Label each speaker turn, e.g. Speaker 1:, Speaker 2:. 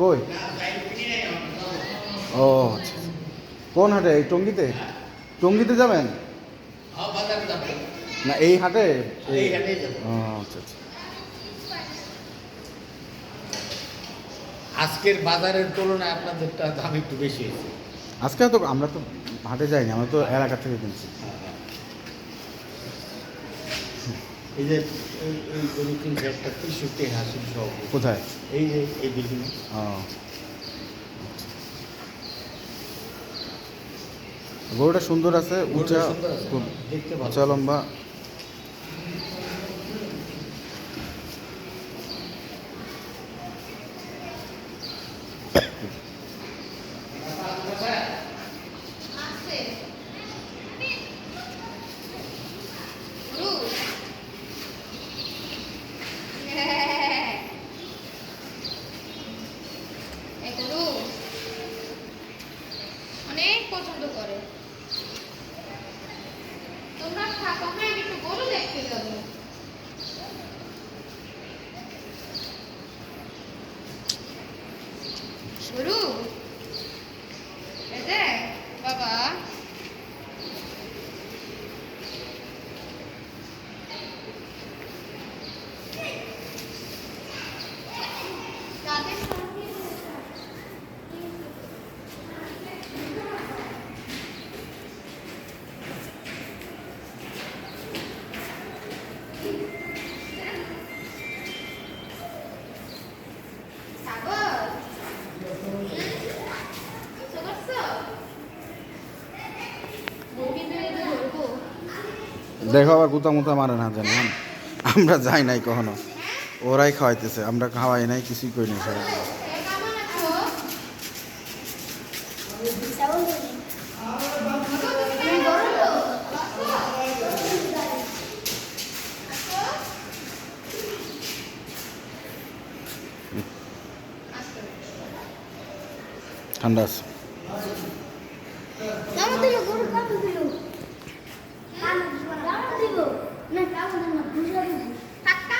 Speaker 1: কই? ও আচ্ছা। কোন হাটে? এই টঙ্গিতে? টঙ্গিতে যাবেন? না এই হাটে?
Speaker 2: এই
Speaker 1: ও আচ্ছা আচ্ছা।
Speaker 2: আজকের বাজারের তুলনায় আপনাদেরটা দাম একটু বেশি হয়েছে।
Speaker 1: আজকে তো আমরা তো হাটে যাইনি আমরা তো এলাকা থেকে কিনছি।
Speaker 2: এই যে এই এই গরু একটা তেষট্টি হাসিল সহ
Speaker 1: কোথায়?
Speaker 2: এই যে এই বিল্ডিং
Speaker 1: গরুটা সুন্দর আছে উঁচা উঁচা লম্বা
Speaker 3: এই গরু অনেক পছন্দ করে। তোমরা থাকো আমরা একটু বলো দেখতে যাব। গরু
Speaker 1: দেখো আবার কোথা মুতা মারে না জানি আমরা যাই নাই কখনো। ওরাই খাওয়াইতেছে, আমরা খাওয়াই নাই, কিছুই করি নাই সবাই। ঠান্ডা আছে।